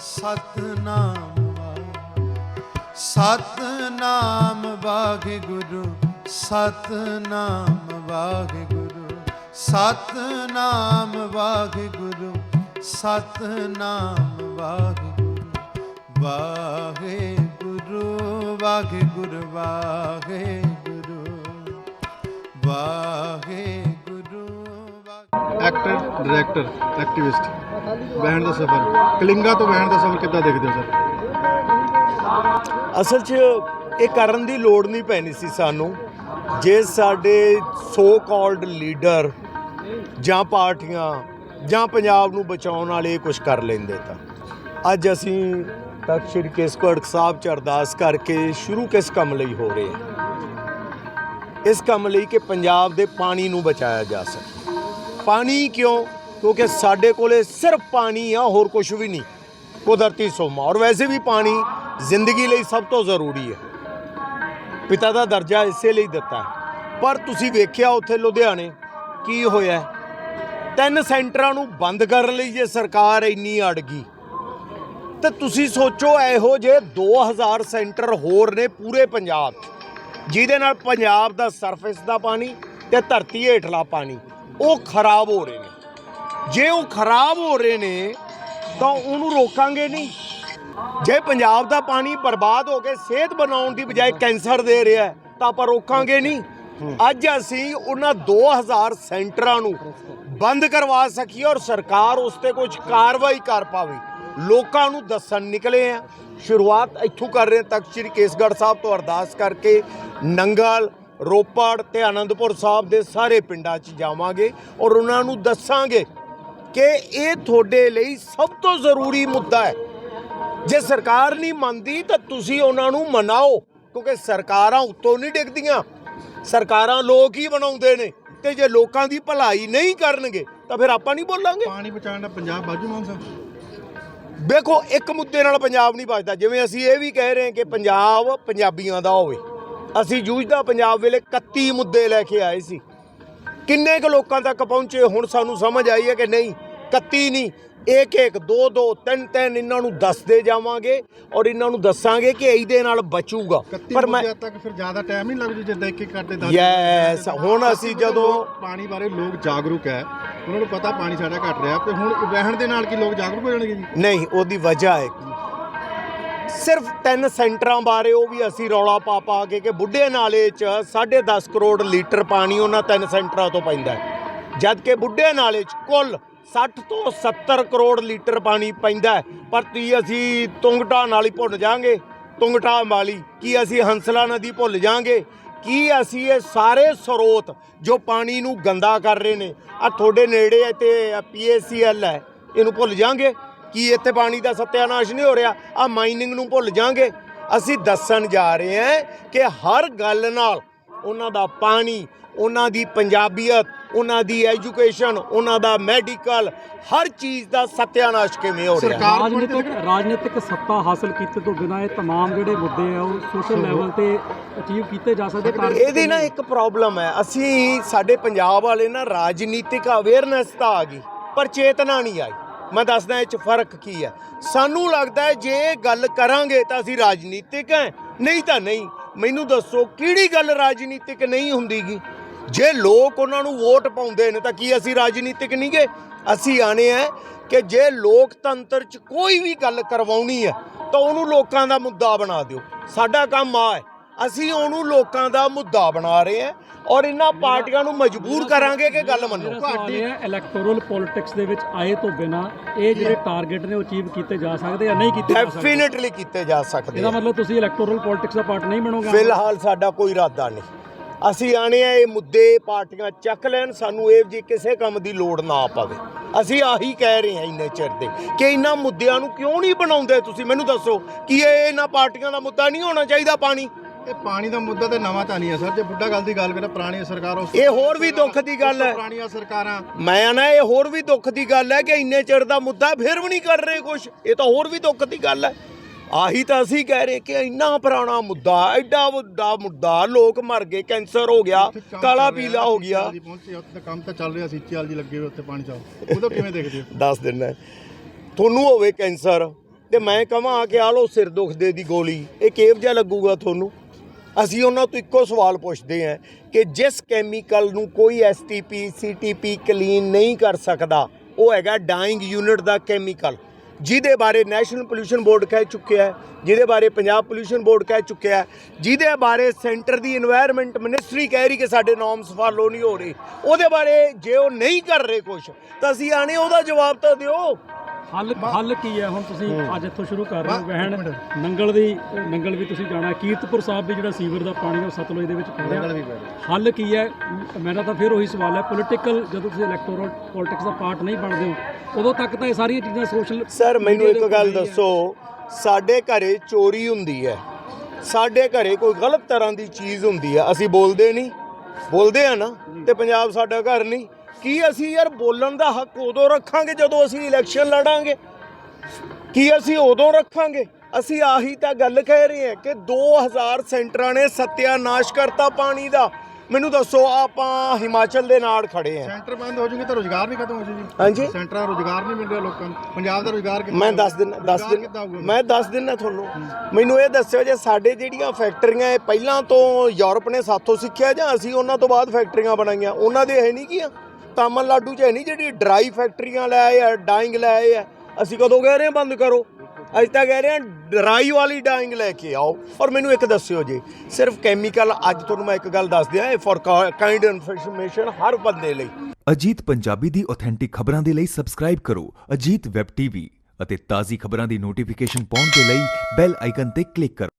ਸਤਨਾਮ ਵਾਹਿਗੁਰੂ ਸਤਨਾਮ ਵਾਹਿਗੁਰੂ ਸਤਨਾਮ ਵਾਹਿਗੁਰੂ ਸਤਨਾਮ ਵਾਹਿਗੁਰੂ ਵਾਹਿਗੁਰੂ ਵਾਹਿਗੁਰੂ ਵਾਹਿਗੁਰੂ ਵਾਹਿਗੁਰੂ ਵਾਹਿ- actor director activist ਬਹਿਣ ਦਾ ਸਫ਼ਰ। ਕਲਿੰਗਾ ਤੋਂ ਬਹਿਣ ਦਾ ਸਫ਼ਰ ਕਿੱਦਾਂ ਦੇਖਦੇ ਹੋ ਸਰ? ਅਸਲ 'ਚ ਇਹ ਕਰਨ ਦੀ ਲੋੜ ਨਹੀਂ ਪੈਣੀ ਸੀ ਸਾਨੂੰ। ਜੇ ਸਾਡੇ ਸੋ ਕਾਲਡ ਲੀਡਰ ਜਾਂ ਪਾਰਟੀਆਂ ਜਾਂ ਪੰਜਾਬ ਨੂੰ ਬਚਾਉਣ ਵਾਲੇ ਕੁਝ ਕਰ ਲੈਂਦੇ ਤਾਂ। ਅੱਜ ਅਸੀਂ ਤਖਤ ਸ੍ਰੀ ਕੇਸਗੜ੍ਹ ਸਾਹਿਬ 'ਚ ਅਰਦਾਸ ਕਰਕੇ ਸ਼ੁਰੂ ਕਿਸ ਕੰਮ ਲਈ ਹੋ ਰਹੇ ਹਾਂ? ਇਸ ਕੰਮ ਲਈ ਕਿ ਪੰਜਾਬ ਦੇ ਪਾਣੀ ਨੂੰ ਬਚਾਇਆ ਜਾ ਸਕੇ। ਪਾਣੀ ਕਿਉਂ? ਕਿਉਂਕਿ ਸਾਡੇ ਕੋਲੇ ਸਿਰਫ ਪਾਣੀ ਆ, ਹੋਰ ਕੁਝ ਵੀ ਨਹੀਂ। ਕੁਦਰਤੀ ਸੋਮਾ, ਔਰ ਵੈਸੇ ਵੀ ਪਾਣੀ ਜ਼ਿੰਦਗੀ ਲਈ ਸਭ ਤੋਂ ਜ਼ਰੂਰੀ ਹੈ। ਪਿਤਾ ਦਾ ਦਰਜਾ ਇਸੇ ਲਈ ਦਿੱਤਾ ਪਰ ਤੁਸੀਂ ਵੇਖਿਆ ਉੱਥੇ ਲੁਧਿਆਣੇ ਕੀ ਹੋਇਆ ਤਿੰਨ ਸੈਂਟਰਾਂ ਨੂੰ ਬੰਦ ਕਰਨ ਲਈ ਜੇ ਸਰਕਾਰ ਇੰਨੀ ਅੜ ਗਈ ਤੇ ਤੁਸੀਂ ਸੋਚੋ ਇਹੋ ਜੇ 2000 ਸੈਂਟਰ ਹੋਰ ਨੇ ਪੂਰੇ ਪੰਜਾਬ 'ਚ, ਜਿਹਦੇ ਨਾਲ ਪੰਜਾਬ ਦਾ ਸਰਫੇਸ ਦਾ ਪਾਣੀ ਤੇ ਧਰਤੀ ਹੇਠਲਾ ਪਾਣੀ ਉਹ ਖਰਾਬ ਹੋ ਰਹੇ ਨੇ। ਜੇ ਉਹ ਖਰਾਬ ਹੋ ਰਹੇ ਨੇ, ਤਾਂ ਉਹਨੂੰ ਰੋਕਾਂਗੇ ਨਹੀਂ। ਜੇ ਪੰਜਾਬ ਦਾ ਪਾਣੀ ਬਰਬਾਦ ਹੋ ਕੇ ਸਿਹਤ ਬਣਾਉਣ ਦੀ ਬਜਾਏ ਕੈਂਸਰ ਦੇ ਰਿਹਾ ਤਾਂ ਆਪਾਂ ਰੋਕਾਂਗੇ ਨਹੀਂ। ਅੱਜ ਅਸੀਂ ਉਹਨਾਂ 2000 ਸੈਂਟਰਾਂ ਨੂੰ ਬੰਦ ਕਰਵਾ ਸਕੀਏ ਔਰ ਸਰਕਾਰ ਉਸ ਤੇ ਕੁਝ ਕਾਰਵਾਈ ਕਰ ਪਾਵੇ। ਲੋਕਾਂ ਨੂੰ ਦੱਸਣ ਨਿਕਲੇ ਆ ਸ਼ੁਰੂਆਤ ਇੱਥੋਂ ਕਰ ਰਹੇ ਹਾਂ। ਤਖਤ ਸ੍ਰੀ ਕੇਸਗੜ੍ਹ ਸਾਹਿਬ ਤੋਂ ਅਰਦਾਸ ਕਰਕੇ ਨੰਗਲ, ਰੋਪੜ ਤੇ ਆਨੰਦਪੁਰ ਸਾਹਿਬ ਦੇ ਸਾਰੇ ਪਿੰਡਾਂ 'ਚ ਜਾਵਾਂਗੇ ਔਰ ਉਹਨਾਂ ਨੂੰ ਦੱਸਾਂਗੇ ਕਿ ਇਹ ਤੁਹਾਡੇ ਲਈ ਸਭ ਤੋਂ ਜ਼ਰੂਰੀ ਮੁੱਦਾ ਹੈ। ਜੇ ਸਰਕਾਰ ਨਹੀਂ ਮੰਨਦੀ ਤਾਂ ਤੁਸੀਂ ਉਹਨਾਂ ਨੂੰ ਮਨਾਓ ਕਿਉਂਕਿ ਸਰਕਾਰਾਂ ਉੱਤੋਂ ਨਹੀਂ ਡਿੱਗਦੀਆਂ। ਸਰਕਾਰਾਂ ਲੋਕ ਹੀ ਬਣਾਉਂਦੇ ਨੇ ਤੇ ਜੇ ਲੋਕਾਂ ਦੀ ਭਲਾਈ ਨਹੀਂ ਕਰਨਗੇ ਤਾਂ ਫਿਰ ਆਪਾਂ ਨਹੀਂ ਬੋਲਾਂਗੇ। ਪਾਣੀ ਬਚਾਉਣ ਦਾ ਪੰਜਾਬ ਬਾਜੂ ਮਾਨ ਸਾਹਿਬ। ਵੇਖੋ ਇੱਕ ਮੁੱਦੇ ਨਾਲ ਪੰਜਾਬ ਨਹੀਂ ਬਚਦਾ ਜਿਵੇਂ ਅਸੀਂ ਇਹ ਵੀ ਕਹਿ ਰਹੇ ਹਾਂ ਕਿ ਪੰਜਾਬ ਪੰਜਾਬੀਆਂ ਦਾ ਹੋਵੇ। ਅਸੀਂ ਜੂਝਦਾ ਪੰਜਾਬ ਵੇਲੇ 31 ਮੁੱਦੇ ਲੈ ਕੇ ਆਏ ਸੀ। ਕਿੰਨੇ ਕੁ ਲੋਕਾਂ ਤੱਕ ਪਹੁੰਚੇ? ਹੁਣ ਸਾਨੂੰ ਸਮਝ ਆਈ ਹੈ ਕਿ ਨਹੀਂ 31 ਨਹੀਂ ਇੱਕ ਇੱਕ ਦੋ ਦੋ ਤਿੰਨ ਤਿੰਨ ਇਹਨਾਂ ਨੂੰ ਦੱਸਦੇ ਜਾਵਾਂਗੇ ਔਰ ਇਹਨਾਂ ਨੂੰ ਦੱਸਾਂਗੇ ਕਿ ਇਹਦੇ ਨਾਲ ਬਚੂਗਾ। 31 ਪਰ ਮੈਂ ਤੱਕ ਫਿਰ ਜ਼ਿਆਦਾ ਟਾਈਮ ਨਹੀਂ ਲੱਗਦਾ ਜਿੱਦਾਂ ਇੱਕ ਇੱਕ ਕਰਦੇ ਦਸ Yes, ਹੁਣ ਅਸੀਂ ਜਦੋਂ- ਪਾਣੀ ਬਾਰੇ ਲੋਕ ਜਾਗਰੂਕ ਹੈ ਉਹਨਾਂ ਨੂੰ ਪਤਾ ਪਾਣੀ ਸਾਡਾ ਘਟ ਰਿਹਾ ਤੇ ਹੁਣ ਬਹਿਣ ਦੇ ਨਾਲ ਕੀ ਲੋਕ ਜਾਗਰੂਕ ਹੋ ਜਾਣਗੇ ਜੀ? ਨਹੀਂ ਉਹਦੀ ਵਜ੍ਹਾ ਹੈ ਸਿਰਫ ਤਿੰਨ ਸੈਂਟਰਾਂ ਬਾਰੇ ਉਹ ਵੀ ਅਸੀਂ ਰੌਲਾ ਪਾ ਪਾ ਕੇ ਕਿ ਬੁੱਢੇ ਨਾਲੇ 'ਚ 10.5 ਕਰੋੜ ਲੀਟਰ ਪਾਣੀ ਉਹਨਾਂ ਤਿੰਨ ਸੈਂਟਰਾਂ ਤੋਂ ਪੈਂਦਾ ਹੈ। ਜਦ ਕਿ ਬੁੱਢੇ ਨਾਲੇ 'ਚ ਕੁੱਲ 60 ਤੋਂ 70 ਕਰੋੜ ਲੀਟਰ ਪਾਣੀ ਪੈਂਦਾ ਪਰ ਤੀ ਅਸੀਂ ਤੁੰਗਟਾ ਨਾਲੀ ਭੁੱਲ ਜਾਾਂਗੇ। ਤੁੰਗਟਾ ਵਾਲੀ, ਕੀ ਅਸੀਂ ਹੰਸਲਾ ਨਦੀ ਭੁੱਲ ਜਾਾਂਗੇ? ਕੀ ਅਸੀਂ ਇਹ ਸਾਰੇ ਸਰੋਤ ਜੋ ਪਾਣੀ ਨੂੰ ਗੰਦਾ ਕਰ ਰਹੇ ਨੇ ਆ ਤੁਹਾਡੇ ਨੇੜੇ ਹੈ ਤੇ ਪੀਏਸੀਐਲ ਹੈ, ਇਹਨੂੰ ਭੁੱਲ ਜਾਾਂਗੇ? ਕੀ ਇੱਥੇ ਪਾਣੀ ਦਾ ਸਤਿਆਨਾਸ਼ ਨਹੀਂ ਹੋ ਰਿਹਾ ਆ ਮਾਈਨਿੰਗ ਨੂੰ ਭੁੱਲ ਜਾਾਂਗੇ ਅਸੀਂ ਦੱਸਣ ਜਾ ਰਹੇ ਹਾਂ ਕਿ ਹਰ ਗੱਲ ਨਾਲ ਉਹਨਾਂ ਦਾ ਪਾਣੀ ਉਹਨਾਂ ਦੀ ਪੰਜਾਬੀਅਤ ਉਹਨਾਂ ਦੀ ਐਜੂਕੇਸ਼ਨ ਉਹਨਾਂ ਦਾ ਮੈਡੀਕਲ ਹਰ ਚੀਜ਼ ਦਾ ਸਤਿਆਨਾਸ਼ ਕਿਵੇਂ ਹੋ ਰਿਹਾ ਸਰਕਾਰ- ਰਾਜਨੀਤਿਕ ਰਾਜਨੀਤਿਕ ਸੱਤਾ ਹਾਸਲ ਕੀਤੇ ਤੋਂ ਬਿਨਾਂ ਇਹ तमाम ਜਿਹੜੇ ਮੁੱਦੇ ਆ ਉਹ ਸੋਸ਼ਲ ਲੈਵਲ ਤੇ ਅਚੀਵ ਕੀਤੇ ਜਾ ਸਕਦੇ target ਇਹਦੀ ਨਾ ਇੱਕ ਪ੍ਰੋਬਲਮ ਹੈ ਅਸੀਂ ਸਾਡੇ ਪੰਜਾਬ ਵਾਲੇ ਨਾ ਰਾਜਨੀਤਿਕ ਅਵੇਅਰਨੈਸ ਤਾਂ ਆ ਗਈ ਪਰ ਚੇਤਨਾ ਨਹੀਂ ਆਈ ਮੈਂ ਦੱਸਦਾ ਇਹ ਚ ਫ਼ਰਕ ਕੀ ਹੈ ਸਾਨੂੰ ਲੱਗਦਾ ਹੈ ਜੇ ਗੱਲ ਕਰਾਂਗੇ ਤਾਂ ਅਸੀਂ ਰਾਜਨੀਤਿਕ ਹੈ। ਨਹੀਂ ਤਾਂ ਨਹੀਂ। ਮੈਨੂੰ ਦੱਸੋ ਕਿਹੜੀ ਗੱਲ ਰਾਜਨੀਤਿਕ ਨਹੀਂ ਹੁੰਦੀਗੀ? ਜੇ ਲੋਕ ਉਹਨਾਂ ਨੂੰ ਵੋਟ ਪਾਉਂਦੇ ਨੇ ਤਾਂ ਕੀ ਅਸੀਂ ਰਾਜਨੀਤਿਕ ਨਹੀਂਗੇ ਅਸੀਂ ਆਣੇ ਆ ਕਿ ਜੇ ਲੋਕਤੰਤਰ 'ਚ ਕੋਈ ਵੀ ਗੱਲ ਕਰਵਾਉਣੀ ਹੈ ਤਾਂ ਉਹਨੂੰ ਲੋਕਾਂ ਦਾ ਮੁੱਦਾ ਬਣਾ ਦਿਓ। ਸਾਡਾ ਕੰਮ ਆ ਹੈ। ਅਸੀਂ ਉਹਨੂੰ ਲੋਕਾਂ ਦਾ ਮੁੱਦਾ ਬਣਾ ਰਹੇ ਹਾਂ ਔਰ ਇਹਨਾਂ ਪਾਰਟੀਆਂ ਨੂੰ ਮਜਬੂਰ ਕਰਾਂਗੇ ਕਿ ਗੱਲ ਮੰਨੋ। ਹੈ ਇਲੈਕਟੋਰਲ ਪੋਲਿਟਿਕਸ ਦੇ ਵਿੱਚ ਆਏ ਤੋਂ ਬਿਨਾਂ ਇਹ ਜਿਹੜੇ ਟਾਰਗੇਟ ਨੇ ਅਚੀਵ ਕੀਤੇ ਜਾ ਸਕਦੇ ਜਾਂ ਨਹੀਂ ਕੀਤੇ ਜਾ ਸਕਦੇ? ਡੈਫੀਨਿਟਲੀ ਕੀਤੇ ਜਾ ਸਕਦੇ ਇਹਦਾ। ਮਤਲਬ ਤੁਸੀਂ ਇਲੈਕਟੋਰਲ ਪੋਲਿਟਿਕਸ ਦਾ ਪਾਰਟ ਨਹੀਂ ਬਣੋਗੇ? ਫਿਲਹਾਲ ਸਾਡਾ ਕੋਈ ਇਰਾਦਾ ਨਹੀਂ। ਅਸੀਂ ਆਣੇ ਆ ਇਹ ਮੁੱਦੇ ਪਾਰਟੀਆਂ ਚੱਕ ਲੈਣ ਸਾਨੂੰ ਇਹ ਜੀ ਕਿਸੇ ਕੰਮ ਦੀ ਲੋੜ ਨਾ ਪਵੇ। ਅਸੀਂ ਆਹੀ ਕਹਿ ਰਹੇ ਹਾਂ ਇੰਨੇ ਚਿਰ ਦੇ ਕਿ ਇਹਨਾਂ ਮੁੱਦਿਆਂ ਨੂੰ ਕਿਉਂ ਨਹੀਂ ਬਣਾਉਂਦੇ ਤੁਸੀਂ? ਮੈਨੂੰ ਦੱਸੋ ਕਿ ਇਹ ਇਹਨਾਂ ਪਾਰਟੀਆਂ ਦਾ ਮੁੱਦਾ ਨਹੀਂ ਹੋਣਾ ਚਾਹੀਦਾ ਪਾਣੀ? ਇਹ ਪਾਣੀ ਦਾ ਮੁੱਦਾ ਤੇ ਨਵਾਂ ਤਾਂ ਨਹੀਂ ਹੈ ਸਰ। ਜੇ ਬੁੱਢਾ ਗੱਲ ਦੀ ਗੱਲ ਕਰਾਂ ਪੁਰਾਣੀ ਸਰਕਾਰ ਉਸ ਇਹ ਹੋਰ ਵੀ ਦੁੱਖ ਦੀ ਗੱਲ ਹੈ। ਪੁਰਾਣੀਆਂ ਸਰਕਾਰਾਂ। ਮੈਂ ਨਾ ਇਹ ਹੋਰ ਵੀ ਦੁੱਖ ਦੀ ਗੱਲ ਹੈ ਕਿ ਇੰਨੇ ਚਿਰ ਦਾ ਮੁੱਦਾ ਫਿਰ ਵੀ ਨਹੀਂ ਕਰ ਰਹੇ ਕੁਝ ਇਹ ਤਾਂ ਹੋਰ ਵੀ ਦੁੱਖ ਦੀ ਗੱਲ ਹੈ। ਆਹੀ ਤਾਂ ਅਸੀਂ ਕਹਿ ਰਹੇ ਕਿ ਇੰਨਾ ਪੁਰਾਣਾ ਮੁੱਦਾ ਐਡਾ ਵੱਡਾ ਮੁੱਦਾ ਲੋਕ ਮਰ ਗਏ ਕੈਂਸਰ ਹੋ ਗਿਆ ਕਾਲਾ ਪੀਲਾ ਹੋ ਗਿਆ। ਉੱਥੇ ਕੰਮ ਤਾਂ ਚੱਲ ਰਿਹਾ ਸੀ ਚਾਲ ਜੀ ਲੱਗੇ ਹੋਏ ਉੱਥੇ ਪਾਣੀ ਚਾਹ ਉਦੋਂ ਕਿਵੇਂ ਦੇਖਦੇ ਹੋ? ਦੱਸ ਦਿੰਦਾ ਤੁਹਾਨੂੰ ਹੋਵੇ ਕੈਂਸਰ ਤੇ ਮੈਂ ਕਹਾਂ ਕਿ ਆ ਲੋ ਸਿਰ ਦੁਖਦੇ ਦੀ ਗੋਲੀ। ਇਹ ਕਿਹੋ ਜਿਹਾ ਲੱਗੂਗਾ ਤੁਹਾਨੂੰ। ਅਸੀਂ ਉਹਨਾਂ ਤੋਂ ਇੱਕੋ ਸਵਾਲ ਪੁੱਛਦੇ ਹਾਂ ਕਿ ਜਿਸ ਕੈਮੀਕਲ ਨੂੰ ਕੋਈ S T P C T P clean ਨਹੀਂ ਕਰ ਸਕਦਾ, ਉਹ ਹੈਗਾ ਡਾਈਂਗ ਯੂਨਿਟ ਦਾ ਕੈਮੀਕਲ ਜਿਹਦੇ ਬਾਰੇ ਨੈਸ਼ਨਲ ਪੋਲੂਸ਼ਨ ਬੋਰਡ ਕਹਿ ਚੁੱਕਿਆ ਹੈ, ਜਿਹਦੇ ਬਾਰੇ ਪੰਜਾਬ ਪੋਲੂਸ਼ਨ ਬੋਰਡ ਕਹਿ ਚੁੱਕਿਆ ਹੈ, ਜਿਹਦੇ ਬਾਰੇ ਸੈਂਟਰ ਦੀ এনवायरमेंट ਮਿਨਿਸਟਰੀ ਕਹਿ ਰਹੀ ਕਿ ਸਾਡੇ ਨਾਰਮਸ ਫਾਲੋ ਨਹੀਂ ਹੋ ਰਹੇ, ਉਹਦੇ ਬਾਰੇ ਜੇ ਉਹ ਨਹੀਂ ਕਰ ਰਹੇ ਕੁਝ ਤਾਂ ਅਸੀਂ ਆਣੇ ਉਹਦਾ ਜਵਾਬ ਤਾਂ ਦਿਓ। ਹੱਲ ਹੱਲ ਕੀ ਹੈ? ਹੁਣ ਤੁਸੀਂ ਅੱਜ ਇੱਥੋਂ ਸ਼ੁਰੂ ਕਰ ਰਹੇ ਹੋ ਵਹਿਣ। ਨੰਗਲ ਦੀ ਨੰਗਲ ਵੀ ਤੁਸੀਂ ਜਾਣਾ। ਕੀਰਤਪੁਰ ਸਾਹਿਬ ਵੀ ਜਿਹੜਾ ਸੀਵਰ ਦਾ ਪਾਣੀ ਹੈ ਉਹ ਸਤਲੁਜ ਦੇ ਵਿੱਚ ਪੈ ਰਿਹਾ। ਹੱਲ ਕੀ ਹੈ? ਮ- ਮੇਰਾ ਤਾਂ ਫਿਰ ਉਹੀ ਸਵਾਲ ਹੈ। ਪੋਲੀਟੀਕਲ ਜਦੋਂ ਤੁਸੀਂ ਇਲੈਕਟੋਰਲ ਪੋਲਿਟਿਕਸ ਦਾ ਪਾਰਟ ਨਹੀਂ ਬਣਦੇ ਹੋ ਉਦੋਂ ਤੱਕ ਤਾਂ ਇਹ ਸਾਰੀਆਂ ਚੀਜ਼ਾਂ ਸੋਸ਼ਲ ਸਰ ਮੈਨੂੰ ਇੱਕ ਗੱਲ ਦੱਸੋ। ਸਾਡੇ ਘਰੇ ਚੋਰੀ ਹੁੰਦੀ ਹੈ। ਸਾਡੇ ਘਰੇ ਕੋਈ ਗਲਤ ਤਰ੍ਹਾਂ ਦੀ ਚੀਜ਼ ਹੁੰਦੀ ਹੈ। ਅਸੀਂ ਬੋਲਦੇ ਨਹੀਂ। ਬੋਲਦੇ ਆ ਨਾ। ਤੇ ਪੰਜਾਬ ਸਾਡਾ ਘਰ ਨਹੀਂ। ਕੀ ਅਸੀਂ ਯਾਰ ਬੋਲਣ ਦਾ ਹੱਕ ਉਦੋਂ ਰੱਖਾਂਗੇ ਜਦੋਂ ਅਸੀਂ ਇਲੈਕਸ਼ਨ ਲੜਾਂਗੇ? ਕੀ ਅਸੀਂ ਉਦੋਂ ਰੱਖਾਂਗੇ? ਅਸੀਂ ਆਹੀ ਤਾਂ ਗੱਲ ਕਹਿ ਰਹੇ ਹਾਂ ਕਿ 2000 ਸੈਂਟਰਾਂ ਨੇ ਸਤਿਆਨਾਸ਼ ਕਰਤਾ ਪਾਣੀ ਦਾ। ਮੈਨੂੰ ਦੱਸੋ ਆਪਾਂ ਹਿਮਾਚਲ ਦੇ ਨਾਲ ਖੜੇ ਹਾਂ। ਸੈਂਟਰ ਬੰਦ ਹੋ ਜੂਗੇ ਤਾਂ ਰੋਜ਼ਗਾਰ ਵੀ ਖਤਮ ਹੋ ਜੂ ਜੀ ਹਾਂਜੀ। ਸੈਂਟਰਾਂ ਰੋਜ਼ਗਾਰ ਨਹੀਂ ਮਿਲ ਰਿਹਾ ਲੋਕਾਂ ਨੂੰ। ਪੰਜਾਬ ਦਾ ਰੋਜ਼ਗਾਰ ਕਿੱਥੇ ਮੈਂ? ਦੱਸ ਦਿਨ ਦੱਸ ਆਊਗਾ? ਮੈਂ ਦੱਸ ਦਿੰਨਾ ਤੁਹਾਨੂੰ। ਮੈਨੂੰ ਇਹ ਦੱਸਿਓ ਜੇ ਸਾਡੇ ਜਿਹੜੀਆਂ ਫੈਕਟਰੀਆਂ ਇਹ ਪਹਿਲਾਂ ਤੋਂ ਯੂਰਪ ਨੇ ਸਾਥੋਂ ਸਿੱਖਿਆ ਜਾਂ ਅਸੀਂ ਉਹਨਾਂ ਤੋਂ ਬਾਅਦ ਫੈਕਟਰੀਆਂ ਬਣਾਈਆਂ? ਉਹਨਾਂ ਦੇ ਹੈ ਨਹੀਂ ਕੀਆਂ? ਤਾਮਿਲਨਾਡੂ 'ਚ ਹੈ ਨਹੀਂ ਜਿਹੜੀ ਡਰਾਈ ਫੈਕਟਰੀਆਂ ਲੈ ਆਏ ਆ ਡਾਈਂਗ ਲੈ ਆਏ ਆ। ਅਸੀਂ ਕਦੋਂ ਕਹਿ ਰਹੇ ਹਾਂ ਬੰਦ ਕਰੋ? ਅੱਜ ਤਾਂ ਕਹਿ ਰਹੇ ਹਾਂ ਡਰਾਈ ਵਾਲੀ ਡਾਈਂਗ ਲੈ ਕੇ ਆਓ। ਔਰ ਮੈਨੂੰ ਇੱਕ ਦੱਸਿਓ ਜੀ, ਸਿਰਫ ਕੈਮੀਕਲ ਅੱਜ ਤੁਹਾਨੂੰ ਮੈਂ ਇੱਕ ਗੱਲ ਦੱਸ ਦਿਆਂ, ਇਹ ਫॉर ਕਾਈਂਡ ਇਨਫੋਰਮੇਸ਼ਨ ਹਰ ਬੰਦੇ ਲਈ। ਅਜੀਤ ਪੰਜਾਬੀ ਦੀ ਆਥੈਂਟਿਕ ਖਬਰਾਂ ਦੇ ਲਈ ਸਬਸਕ੍ਰਾਈਬ ਕਰੋ ਅਜੀਤ ਵੈਬ ਟੀਵੀ ਅਤੇ ਤਾਜ਼ੀ ਖਬਰਾਂ ਦੀ ਨੋਟੀਫਿਕੇਸ਼ਨ ਪਾਉਣ ਦੇ ਲਈ ਬੈਲ ਆਈਕਨ ਤੇ ਕਲਿੱਕ ਕਰੋ।